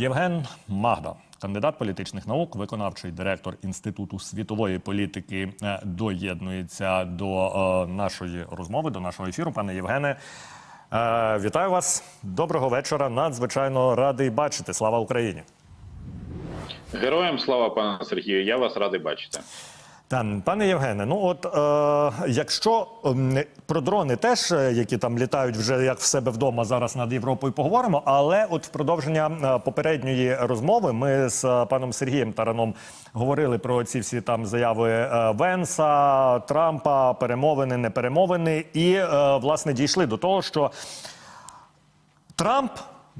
Євген Магда, кандидат політичних наук, виконавчий директор Інституту світової політики, е, доєднується до е, нашої розмови, до нашого ефіру. Пане Євгене, е, вітаю вас. Доброго вечора. Надзвичайно радий бачити. Слава Україні. Героям слава пане Сергію. Я вас радий бачити. Пане Євгене, ну от е, якщо ем, про дрони теж, е, які там літають вже як в себе вдома зараз над Європою, поговоримо. Але от в продовження е, попередньої розмови ми з е, паном Сергієм Тараном говорили про ці всі там заяви е, Венса, Трампа, перемовини, не перемовини, і е, власне дійшли до того, що Трамп.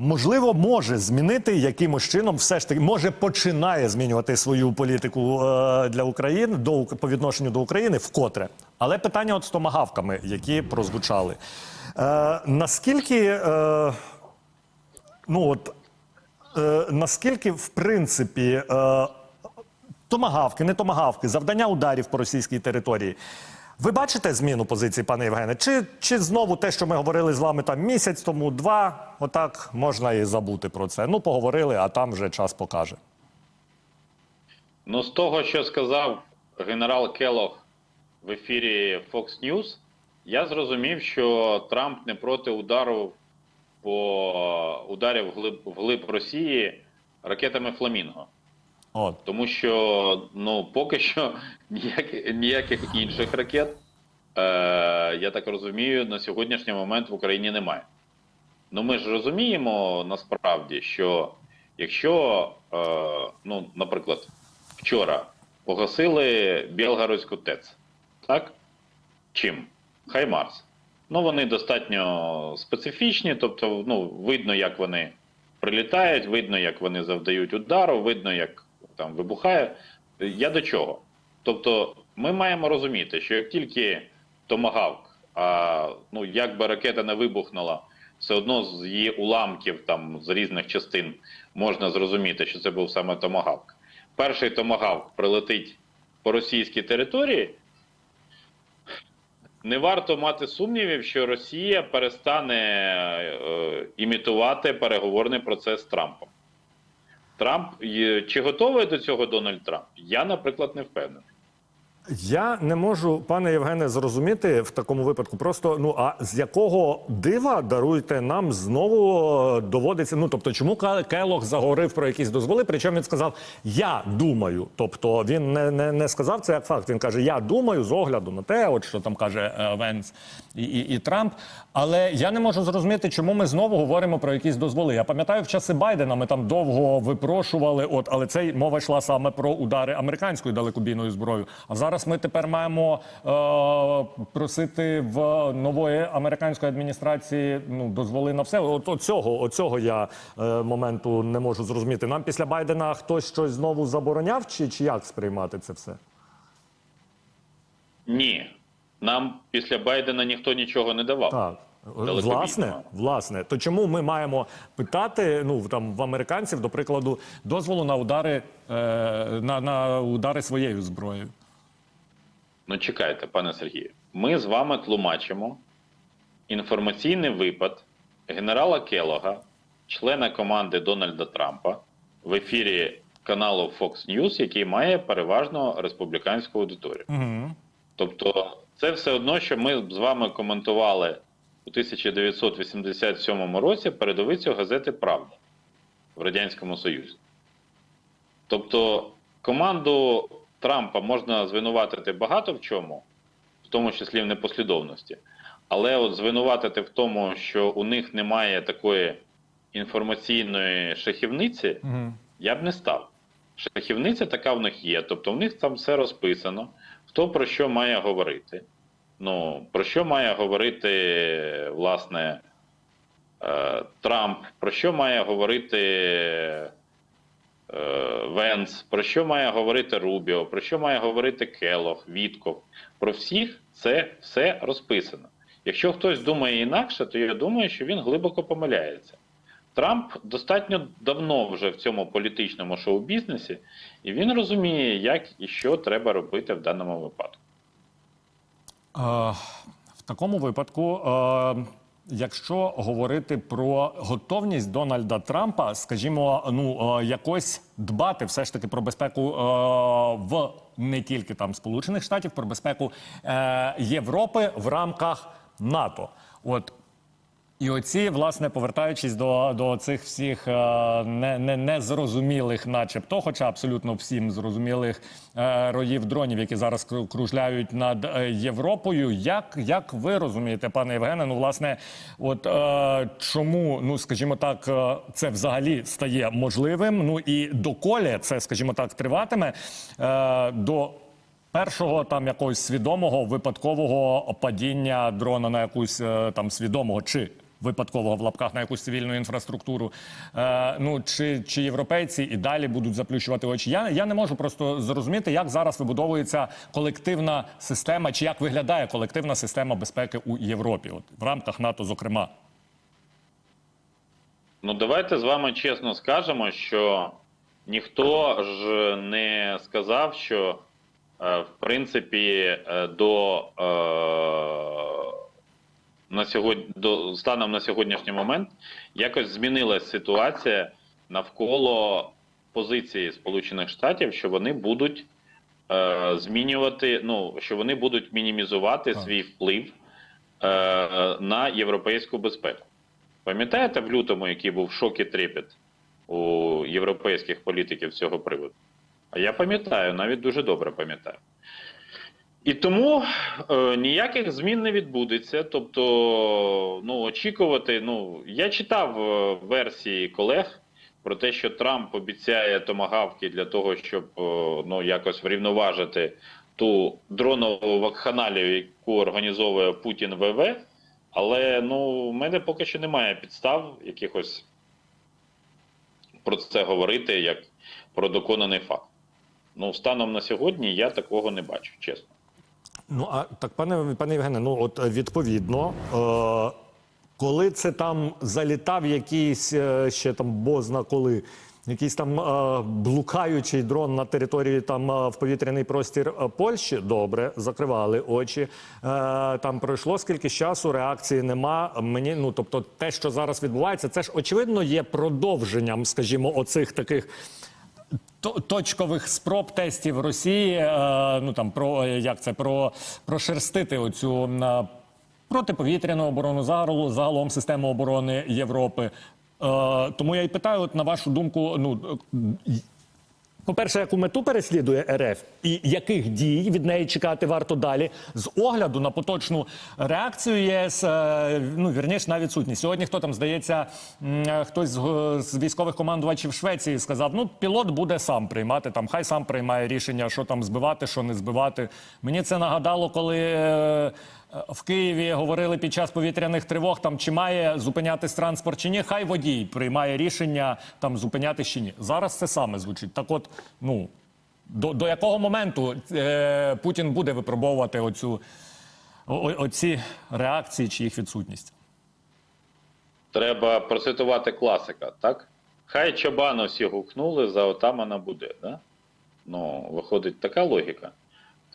Можливо, може змінити якимось чином, все ж таки може починає змінювати свою політику е, для України до по відношенню до України вкотре. Але питання от з томагавками, які прозвучали. Е, наскільки е, ну от е, наскільки в принципі е, томагавки, не томагавки, завдання ударів по російській території. Ви бачите зміну позиції, пане Євгене? Чи, чи знову те, що ми говорили з вами там місяць тому, два, отак можна і забути про це? Ну, поговорили, а там вже час покаже. Ну, з того, що сказав генерал Келлог в ефірі Fox News, я зрозумів, що Трамп не проти удару по ударів вглиб, вглиб Росії ракетами Фламінго. От. Тому що ну, поки що ніяких, ніяких інших ракет, е, я так розумію, на сьогоднішній момент в Україні немає. Ну ми ж розуміємо насправді, що якщо, е, ну, наприклад, вчора погасили Білгородську ТЕЦ, так? Чим? Хаймарс. Ну, вони достатньо специфічні, тобто, ну, видно, як вони прилітають, видно, як вони завдають удару, видно, як там вибухає. Я до чого? Тобто, ми маємо розуміти, що як тільки томагавк, а ну як би ракета не вибухнула, все одно з її уламків там з різних частин можна зрозуміти, що це був саме томагавк. Перший томагавк прилетить по російській території. Не варто мати сумнівів, що Росія перестане е, імітувати переговорний процес з Трампом. Трамп чи готовий до цього Дональд Трамп? Я, наприклад, не впевнений. Я не можу, пане Євгене, зрозуміти в такому випадку. Просто ну а з якого дива даруйте нам знову е, доводиться. Ну тобто, чому Келог заговорив про якісь дозволи? Причому він сказав Я думаю. Тобто він не, не, не сказав це як факт. Він каже: Я думаю з огляду на те, от що там каже е, Венс і, і, і Трамп. Але я не можу зрозуміти, чому ми знову говоримо про якісь дозволи. Я пам'ятаю, в часи Байдена ми там довго випрошували. От, але це мова йшла саме про удари американською далекобійною зброєю. А зараз ми тепер маємо е, просити в нової американської адміністрації ну дозволи на все. От оцього, оцього я е, моменту не можу зрозуміти. Нам після Байдена хтось щось знову забороняв, чи, чи як сприймати це все? Ні. Нам після Байдена ніхто нічого не давав. Так. Власне, власне, то чому ми маємо питати ну там в американців, до прикладу, дозволу на удари е, на, на удари своєю зброєю? Ну чекайте, пане Сергію. Ми з вами тлумачимо інформаційний випад генерала Келога, члена команди Дональда Трампа, в ефірі каналу Fox News, який має переважно республіканську аудиторію. Угу. Тобто, це все одно, що ми з вами коментували у 1987 році передовицю газети Правда в Радянському Союзі. Тобто, команду Трампа можна звинуватити багато в чому, в тому числі в непослідовності. Але от звинуватити в тому, що у них немає такої інформаційної шахівниці, Угу. я б не став. Шахівниця така в них є, тобто в них там все розписано, хто про що має говорити. Ну, про що має говорити, власне, е, Трамп, про що має говорити Венс, про що має говорити Рубіо, про що має говорити Келох, Вітков. Про всіх це все розписано. Якщо хтось думає інакше, то я думаю, що він глибоко помиляється. Трамп достатньо давно вже в цьому політичному шоу-бізнесі, і він розуміє, як і що треба робити в даному випадку. Е, в такому випадку, е, якщо говорити про готовність Дональда Трампа, скажімо, ну е, якось дбати все ж таки про безпеку е, в не тільки там Сполучених Штатів, про безпеку е, Європи в рамках НАТО. От і оці, власне, повертаючись до, до цих всіх е, не, не, незрозумілих, начебто, хоча абсолютно всім зрозумілих е, роїв дронів, які зараз кружляють над е, Європою. Як, як ви розумієте, пане Євгене, ну власне, от е, чому, ну скажімо так, е, це взагалі стає можливим? Ну і доколі це, скажімо так, триватиме е, до першого там якогось свідомого випадкового падіння дрона на якусь е, там свідомого чи випадкового в лапках на якусь цивільну інфраструктуру. Е, ну чи, чи європейці і далі будуть заплющувати очі? Я, я не можу просто зрозуміти, як зараз вибудовується колективна система, чи як виглядає колективна система безпеки у Європі, от в рамках НАТО, зокрема. Ну, давайте з вами чесно скажемо, що ніхто ж не сказав, що е, в принципі е, до, е, на сьогодні, до станом на сьогоднішній момент якось змінилась ситуація навколо позиції Сполучених Штатів, що вони будуть е, змінювати, ну що вони будуть мінімізувати свій вплив е, на європейську безпеку. Пам'ятаєте в лютому, який був шок і трепет у європейських політиків з цього приводу? А я пам'ятаю, навіть дуже добре пам'ятаю. І тому е, ніяких змін не відбудеться. Тобто, ну, очікувати, ну, я читав е, версії колег про те, що Трамп обіцяє томагавки для того, щоб е, ну, якось врівноважити ту дронову вакханалію, яку організовує Путін ВВ. Але ну, в мене поки що немає підстав якихось про це говорити як про доконаний факт. Ну, станом на сьогодні я такого не бачу, чесно. Ну а так, пане пане Євгене, ну от е, відповідно, е, коли це там залітав якийсь е, ще там бозна коли. Якийсь там е, блукаючий дрон на території там е, в повітряний простір е, Польщі. Добре, закривали очі. Е, там пройшло скільки часу, реакції нема. Мені ну тобто, те, що зараз відбувається, це ж очевидно є продовженням, скажімо, оцих таких точкових спроб тестів Росії, е, ну там про як це про прошерстити оцю е, протиповітряну оборону загалом, загалом систему оборони Європи. Е, тому я й питаю, от на вашу думку, ну. Е, По-перше, яку мету переслідує РФ і яких дій від неї чекати варто далі з огляду на поточну реакцію ЄС, е, ну вірніше на відсутність. Сьогодні хто там здається, е, хтось з, з військових командувачів Швеції сказав: ну пілот буде сам приймати там, хай сам приймає рішення, що там збивати, що не збивати. Мені це нагадало, коли. Е, в Києві говорили під час повітряних тривог, там чи має зупинятись транспорт чи ні, хай водій приймає рішення там зупиняти чи ні. Зараз це саме звучить. Так, от, ну до, до якого моменту е, Путін буде випробовувати оцю о- оці реакції чи їх відсутність? Треба процитувати класика, так? Хай чобану всі гукнули, за отамана буде. Да? Ну, виходить така логіка.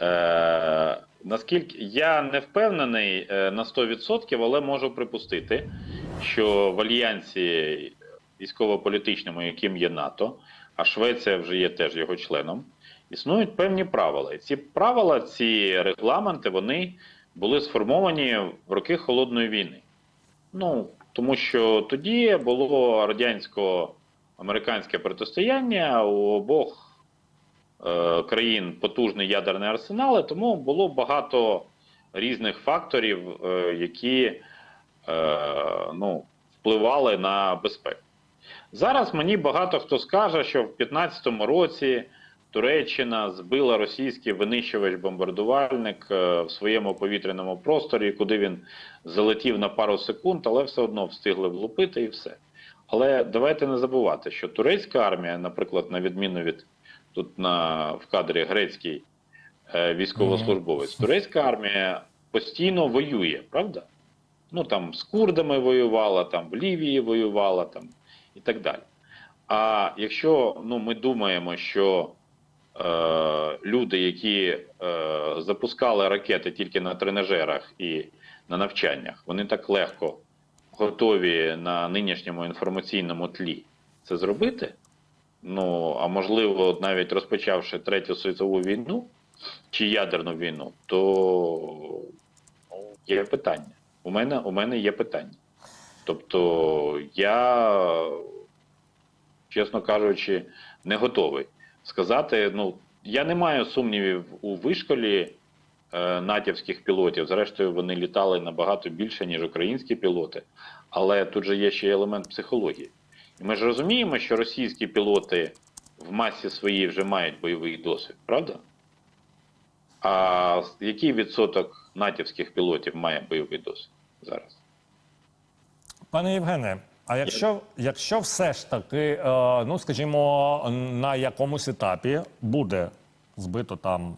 Е, наскільки я не впевнений е, на 100%, але можу припустити, що в альянсі військово-політичному, яким є НАТО, а Швеція вже є теж його членом, існують певні правила. І ці правила, ці регламенти, вони були сформовані в роки холодної війни. Ну, тому що тоді було радянсько-американське протистояння у обох країн потужний ядерний арсенал, тому було багато різних факторів, е, які е, ну, впливали на безпеку. Зараз мені багато хто скаже, що в 2015 році Туреччина збила російський винищувач-бомбардувальник е, в своєму повітряному просторі, куди він залетів на пару секунд, але все одно встигли влупити і все. Але давайте не забувати, що турецька армія, наприклад, на відміну від тут на в кадрі грецький е, військовослужбовець, турецька армія постійно воює, правда? Ну там з курдами воювала, там в Лівії воювала, там і так далі. А якщо ну, ми думаємо, що е, люди, які е, запускали ракети тільки на тренажерах і на навчаннях, вони так легко готові на нинішньому інформаційному тлі це зробити. Ну, а можливо, навіть розпочавши третю світову війну чи ядерну війну, то ну, є питання. У мене, у мене є питання. Тобто я, чесно кажучи, не готовий сказати. Ну, я не маю сумнівів у вишколі е, натівських пілотів. Зрештою, вони літали набагато більше, ніж українські пілоти. Але тут же є ще й елемент психології. І ми ж розуміємо, що російські пілоти в масі своїй вже мають бойовий досвід, правда? А який відсоток натівських пілотів має бойовий досвід зараз? Пане Євгене, а якщо, якщо все ж таки, е, ну скажімо, на якомусь етапі буде збито там.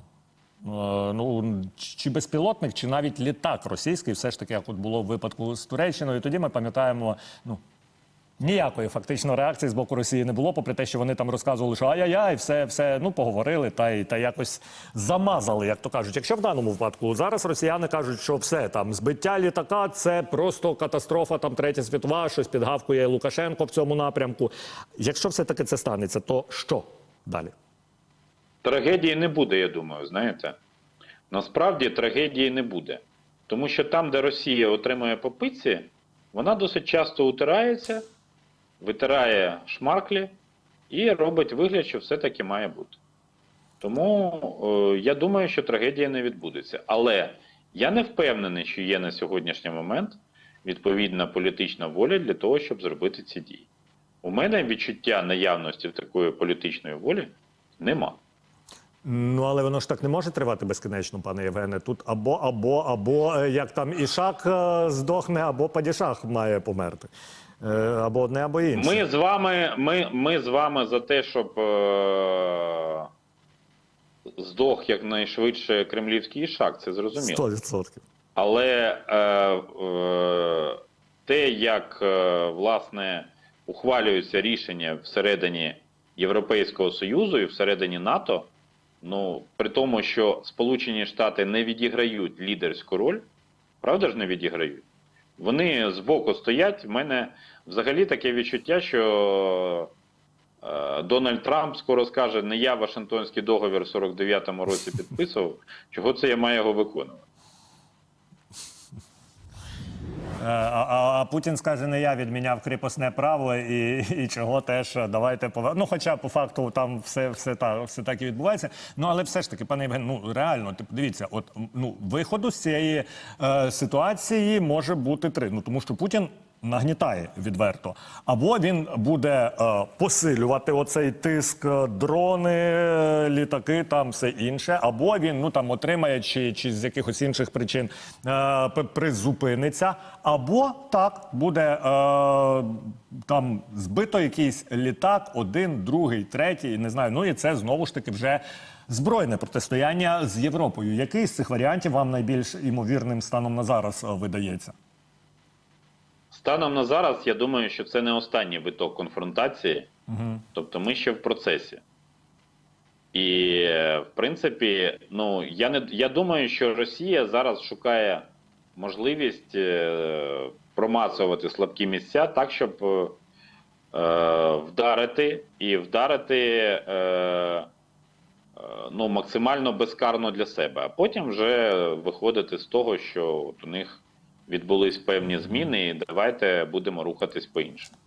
е, Ну, чи безпілотник, чи навіть літак російський, все ж таки, як от було в випадку з Туреччиною, тоді ми пам'ятаємо, ну ніякої фактично реакції з боку Росії не було, попри те, що вони там розказували, що ай-яй-яй, все, все ну поговорили та й та якось замазали, як то кажуть. Якщо в даному випадку зараз росіяни кажуть, що все там збиття літака це просто катастрофа, там третя світова, щось підгавкує Лукашенко в цьому напрямку. Якщо все таки це станеться, то що далі? Трагедії не буде, я думаю, знаєте. Насправді трагедії не буде. Тому що там, де Росія отримує по пиці, вона досить часто утирається, витирає шмарклі і робить вигляд, що все-таки має бути. Тому е, я думаю, що трагедія не відбудеться. Але я не впевнений, що є на сьогоднішній момент відповідна політична воля для того, щоб зробити ці дії. У мене відчуття наявності такої політичної волі нема. Ну але воно ж так не може тривати безкінечно, пане Євгене. Тут або, або, або е, як там ішак е, здохне, або падішах має померти. Е, Або одне, або інше. Ми з вами, ми, ми з вами за те, щоб е, здох якнайшвидше кремлівський ішак, це зрозуміло. 100%. Але е, е, те, як е, власне ухвалюються рішення всередині Європейського Союзу і всередині НАТО, ну при тому, що Сполучені Штати не відіграють лідерську роль, правда ж не відіграють? Вони збоку стоять. В мене взагалі таке відчуття, що е, Дональд Трамп скоро скаже: не я Вашингтонський договір в 49-му році підписував, чого це я маю його виконувати. Е, А, а, а Путін скаже, не я відміняв кріпосне право і, і чого теж е, давайте повер... Ну, хоча по факту там все, все, так, все так і відбувається. Ну але все ж таки, пане Євген, ну реально, ти дивіться, от ну виходу з цієї е, ситуації може бути три. Ну тому що Путін. Нагнітає відверто, або він буде е, посилювати оцей тиск, е, дрони, е, літаки, там все інше, або він ну там отримає чи, чи з якихось інших причин е, призупиниться, або так буде е, там збито якийсь літак, один, другий, третій, не знаю. Ну і це знову ж таки вже збройне протистояння з Європою. Який з цих варіантів вам найбільш імовірним станом на зараз е, видається? Станом на зараз, я думаю, що це не останній виток конфронтації, тобто ми ще в процесі. І, в принципі, ну я не я думаю, що Росія зараз шукає можливість е, промацувати слабкі місця так, щоб е, е, вдарити і вдарити е, е, ну, максимально безкарно для себе, а потім вже виходити з того, що от у них відбулись певні зміни, і давайте будемо рухатись по-іншому.